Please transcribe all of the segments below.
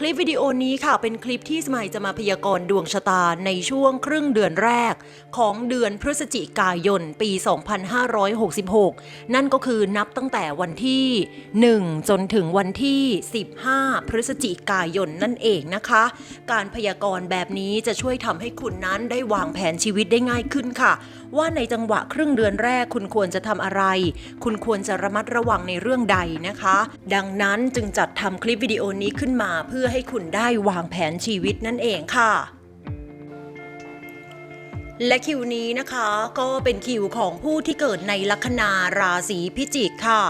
คลิปวิดีโอนี้ค่ะเป็นคลิปที่สมัยจะมาพยากรณ์ดวงชะตาในช่วงครึ่งเดือนแรก ของเดือนพฤศจิกายนปี 2566 นั่นก็คือนับตั้งแต่วันที่ 1 จนถึงวันที่ 15 พฤศจิกายนนั่นเองนะคะ การพยากรณ์แบบนี้จะช่วยทำให้คุณนั้นได้วางแผนชีวิตได้ง่ายขึ้นค่ะ ว่าในจังหวะครึ่งเดือนแรกคุณควรจะทำอะไร คุณควรจะระมัดระวังในเรื่องใดนะคะ ดังนั้นจึงจัดทำคลิปวิดีโอนี้ขึ้นมาเพื่อให้คุณได้วางแผนชีวิตนั่นเองค่ะ และคิวนี้นะคะก็เป็นคิวของผู้ที่เกิดในลัคนาราศีพิจิกค่ะ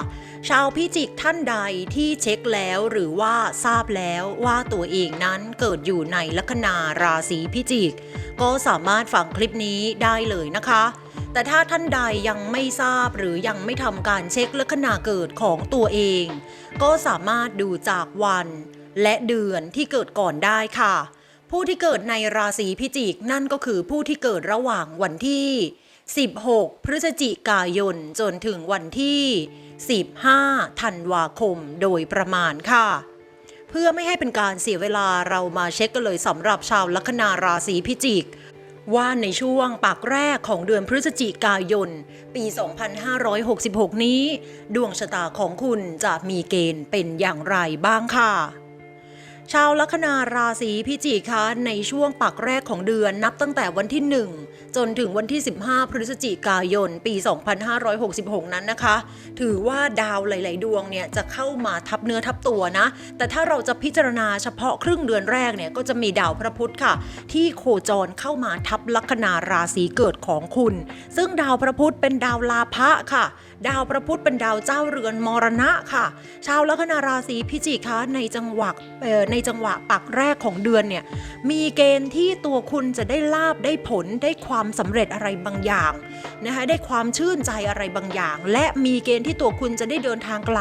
ชาวพิจิกท่านใดที่เช็คแล้วหรือว่าทราบแล้วว่าตัวเองนั้นเกิดอยู่ในลัคนาราศีพิจิก ก็สามารถฟังคลิปนี้ได้เลยนะคะแต่ถ้าท่านใดยังไม่ทราบหรือยังไม่ทำการเช็คลัคนาเกิดของตัวเอง ก็สามารถดูจากวัน และเดือนที่เกิดก่อนได้ค่ะ ผู้ที่เกิดในราศีพิจิกนั่นก็คือผู้ที่เกิดระหว่างวันที่ 16 พฤศจิกายนจนถึงวันที่ 15 ธันวาคมโดยประมาณค่ะ เพื่อไม่ให้เป็นการเสียเวลาเรามาเช็คกันเลยสำหรับชาวลัคนาราศีพิจิกว่าในช่วงปากแรกของเดือนพฤศจิกายน ปี 2566 นี้ ดวงชะตาของคุณจะมีเกณฑ์เป็นอย่างไรบ้างค่ะ ชาวลัคนาราศีพิจิกคะในช่วงปักแรกของเดือนนับตั้งแต่วันที่ 1 จนถึงวันที่ 15 พฤศจิกายน ปี 2566 นั้นนะคะ ถือว่าดาวหลาย ๆ ดวงเนี่ยจะเข้ามาทับเนื้อทับตัวนะ แต่ถ้าเราจะพิจารณาเฉพาะครึ่งเดือนแรกเนี่ยก็จะมีดาวพระพุธค่ะ ที่โคจรเข้ามาทับลัคนาราศีเกิดของคุณ ซึ่งดาวพระพุธเป็นดาวลาภะค่ะ ดาวพระพุธเป็นดาวเจ้าเรือนมรณะค่ะ ชาวลัคนาราศีพิจิกคะในจังหวะในจังหวะปักแรกของเดือนเนี่ยมีเกณฑ์ที่ตัวคุณจะได้ลาบได้ผลได้ความสำเร็จอะไรบางอย่างนะคะได้ความชื่นใจอะไรบางอย่าง และมีเกณฑ์ที่ตัวคุณจะได้เดินทางไกล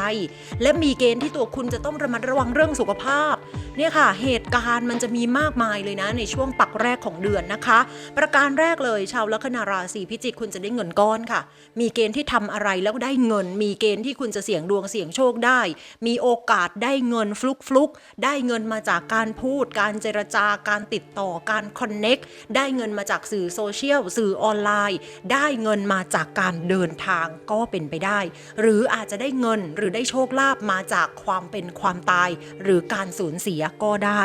และมีเกณฑ์ที่ตัวคุณจะต้องระมัดระวังเรื่องสุขภาพเนี่ยค่ะเหตุการณ์มันจะมีมากมายเลยนะในช่วงปักแรกของเดือนนะคะ ประการแรกเลยชาวลัคนาราศีพิจิกคุณจะได้เงินก้อนค่ะ มีเกณฑ์ที่ทำอะไรแล้วได้เงิน มีเกณฑ์ที่คุณจะเสี่ยงดวงเสี่ยงโชคได้ มีโอกาสได้เงินฟลุกฟลุกได้เงินมาจากการพูด การเจรจาการติดต่อการคอนเน็กได้เงินมาจากสื่อโซเชียลสื่อออนไลน์ ได้เงินมาจากการเดินทางก็เป็นไปได้ หรืออาจจะได้เงินหรือได้โชคลาภมาจากความเป็นความตาย หรือการสูญเสียก็ได้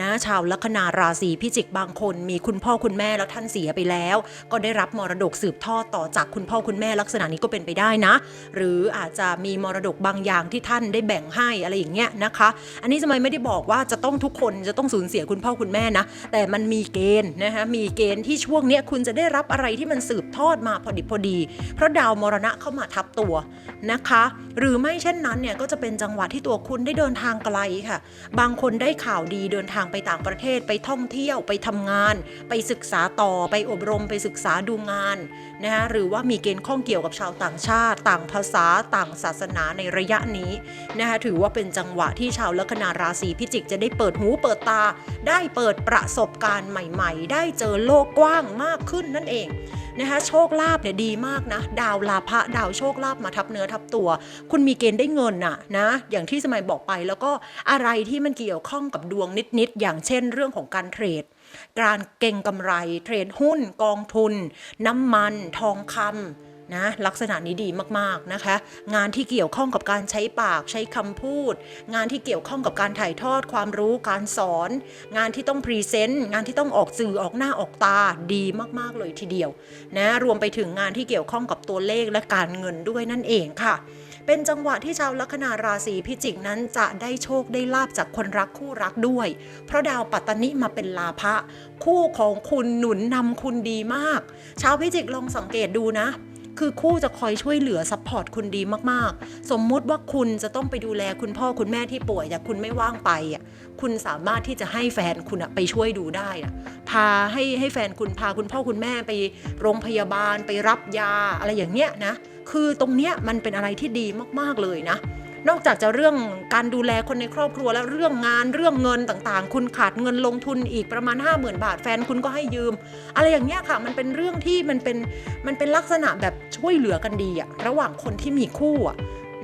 นะชาวลัคนาราศีพิจิกบางคน มีคุณพ่อคุณแม่แล้วท่านเสียไปแล้ว ก็ได้รับมรดกสืบทอดต่อจากคุณพ่อคุณแม่ลักษณะนี้ก็เป็นไปได้นะ หรืออาจจะมีมรดกบางอย่างที่ท่านได้แบ่งให้อะไรอย่างเงี้ยนะคะ อันนี้จะไม่ได้บอกว่าจะต้องทุกคนจะต้องสูญเสียคุณพ่อคุณแม่นะ แต่มันมีเกณฑ์นะคะมีเกณฑ์ที่ช่วงเนี้ยคุณจะได้รับอะไรที่มันสืบทอดมาพอดิบพอดี เพราะดาวมรณะเข้ามาทับตัวนะคะ หรือไม่เช่นนั้นเนี่ยก็จะเป็นจังหวะที่ตัวคุณได้เดินทางไกลค่ะ บางคนได้ข่าวดีเดินทางไปต่างประเทศไปท่องเที่ยวไปทำงาน ไปศึกษาต่อไปอบรมไปศึกษาดูงานนะคะหรือว่ามีเกณฑ์ข้องเกี่ยวกับชาวต่างชาติ ต่างภาษาต่างศาสนาในระยะนี้นะคะถือว่าเป็นจังหวะที่ชาวลัคนาราศีพิจิกจะได้เปิดหูเปิดตา ได้เปิดประสบการณ์ใหม่ ๆ ได้เจอโลกกว้างมากขึ้นนั่นเอง นะคะโชคลาภเนี่ยดีมากนะ ดาวลาภะดาวโชคลาภมาทับเนื้อทับตัว คุณมีเกณฑ์ได้เงินน่ะนะอย่างที่สมัยบอกไปแล้วก็อะไรที่มันเกี่ยวข้องกับดวงนิดๆอย่างเช่นเรื่องของการเทรดการเก่งกำไร เทรดหุ้น กองทุน น้ำมัน ทองคำ นะลักษณะนี้ดีมากๆนะคะ งานที่เกี่ยวข้องกับการใช้ปากใช้คำพูด งานที่เกี่ยวข้องกับการถ่ายทอดความรู้การสอน งานที่ต้องพรีเซนต์งานที่ต้องออกสื่อออกหน้าออกตาดีมากๆเลยทีเดียวนะรวมไปถึงงานที่เกี่ยวข้องกับตัวเลขและการเงินด้วยนั่นเองค่ะ เป็นจังหวะที่ชาวลัคนาราศีพิจิกนั้นจะได้โชคได้ลาบจากคนรักคู่รักด้วย เพราะดาวปัตตนิมาเป็นลาภะคู่ของคุณหนุนนำคุณดีมาก ชาวพิจิกลองสังเกตดูนะ คือคู่จะคอยช่วยเหลือซัพพอร์ตคุณดีมากๆ สมมุติว่าคุณจะต้องไปดูแลคุณพ่อคุณแม่ที่ป่วยแต่คุณไม่ว่างไปอะคุณสามารถที่จะให้แฟนคุณอะไปช่วยดูได้อะพาให้ให้แฟนคุณพาคุณพ่อคุณแม่ไปโรงพยาบาลไปรับยาอะไรอย่างเงี้ยนะคือตรงเนี้ยมันเป็นอะไรที่ดีมากๆเลยนะ นอกจากจะเรื่องการดูแลคนในครอบครัวแล้วเรื่องงานเรื่องเงินต่างๆ คุณขาดเงินลงทุนอีกประมาณ 50,000 บาทแฟนคุณก็ให้ยืม อะไรอย่างเงี้ยค่ะ มันเป็นเรื่องที่มันเป็นมันเป็นลักษณะแบบช่วยเหลือกันดีอะระหว่างคนที่มีคู่อะ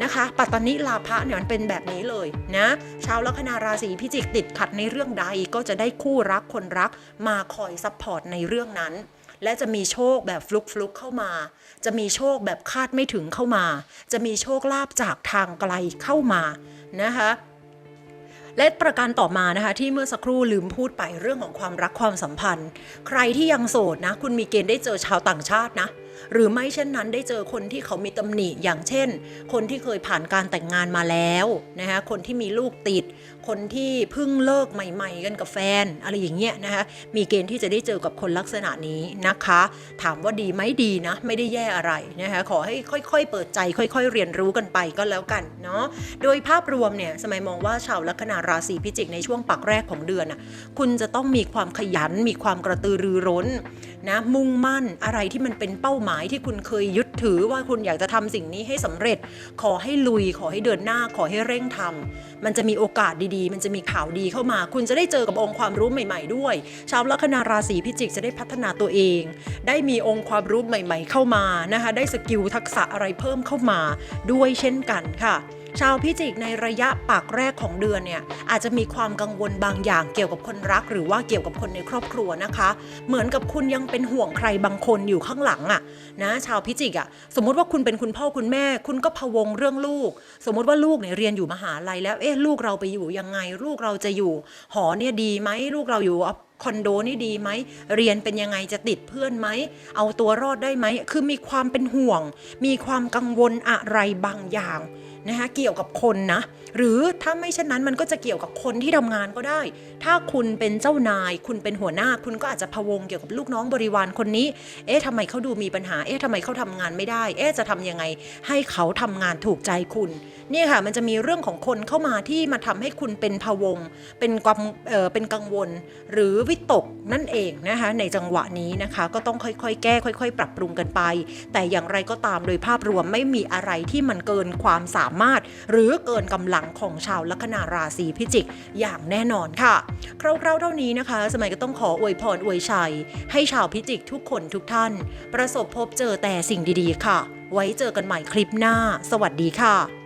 นะคะปัตตานิลาภะเนี่ยมันเป็นแบบนี้เลยนะชาวลัคนาราศีพิจิกติดขัดในเรื่องใดก็จะได้คู่รักคนรักมาคอยซัพพอร์ตในเรื่องนั้น และจะมีโชคแบบฟลุกฟลุกเข้ามา จะมีโชคแบบคาดไม่ถึงเข้ามา จะมีโชคลาภจากทางไกลเข้ามานะคะและประการต่อมานะคะที่เมื่อสักครู่ลืมพูดไปเรื่องของความรักความสัมพันธ์ ใครที่ยังโสดนะ คุณมีเกณฑ์ได้เจอชาวต่างชาตินะ หรือไม่เช่นนั้นได้เจอคนที่เขามีตำหนิอย่างเช่น คนที่เคยผ่านการแต่งงานมาแล้วนะคะคนที่มีลูกติด คนที่เพิ่งเลิกใหม่ ๆ กันกับแฟน อะไรอย่างเงี้ยนะคะมีเกณฑ์ที่จะได้เจอกับคนลักษณะนี้นะคะ ถามว่าดีไหมดีนะ ไม่ได้แย่อะไรนะคะขอให้ค่อย ๆ เปิดใจ ค่อย ๆ เรียนรู้กันไปก็แล้วกันเนาะโดยภาพรวมเนี่ยสมัยมองว่าชาวลัคนาราศีพิจิกในช่วงปักแรกของเดือนน่ะคุณจะต้องมีความขยันมีความกระตือรือร้น นะมุ่งมั่นอะไรที่มันเป็นเป้าหมายที่คุณเคยยึดถือว่าคุณอยากจะทำสิ่งนี้ให้สำเร็จ ขอให้ลุย ขอให้เดินหน้า ขอให้เร่งทำมันจะมีโอกาสดีๆ มันจะมีข่าวดีเข้ามา คุณจะได้เจอกับองค์ความรู้ใหม่ ๆ ด้วย ชาวลัคนาราศีพิจิกจะได้พัฒนาตัวเอง ได้มีองค์ความรู้ใหม่ ๆ เข้ามานะคะ ได้สกิลทักษะอะไรเพิ่มเข้ามาด้วยเช่นกันค่ะ ชาวพิจิกในระยะปากแรกของเดือนเนี่ยอาจจะมีความกังวลบางอย่างเกี่ยวกับคนรัก หรือว่าเกี่ยวกับคนในครอบครัวนะคะ เหมือนกับคุณยังเป็นห่วงใครบางคนอยู่ข้างหลังอะนะชาวพิจิกอะสมมติว่าคุณเป็นคุณพ่อคุณแม่ คุณก็พะวงเรื่องลูก สมมติว่าลูกเนี่ยเรียนอยู่มหาลัยแล้วเอ๊ะลูกเราไปอยู่ยังไงลูกเราจะอยู่ หอเนี่ยดีไหมลูกเราอยู่คอนโดนี่ดีไหม เรียนเป็นยังไงจะติดเพื่อนไหม เอาตัวรอดได้ไหม คือมีความเป็นห่วง มีความกังวลอะไรบางอย่างนะคะเกี่ยวกับคนนะ หรือถ้าไม่เช่นนั้นมันก็จะเกี่ยวกับคนที่ทำงานก็ได้ ถ้าคุณเป็นเจ้านาย คุณเป็นหัวหน้า คุณก็อาจจะพะวงเกี่ยวกับลูกน้องบริวารคนนี้ เอ๊ะทำไมเขาดูมีปัญหา เอ๊ะทำไมเขาทำงานไม่ได้ เอ๊ะจะทำยังไง ให้เขาทำงานถูกใจคุณ นี่ค่ะ มันจะมีเรื่องของคนเข้ามาที่มาทำให้คุณเป็นพะวง เป็นความเออเป็นกังวล หรือวิตกนั่นเองนะคะในจังหวะนี้นะคะ ก็ต้องค่อยๆ แก้ ค่อย ๆ ปรับปรุงกันไป แต่อย่างไรก็ตามโดยภาพรวมไม่มีอะไรที่มันเกินความสามารถ หรือเกินกำลังงของชาวลัคนาราศีพิจิกอย่างแน่นอนค่ะ คร่าวๆเท่านี้นะคะ สมัยก็ต้องขออวยพรอวยชัย ให้ชาวพิจิกทุกคนทุกท่าน ประสบพบเจอแต่สิ่งดีๆ ค่ะ ไว้เจอกันใหม่คลิปหน้า สวัสดีค่ะ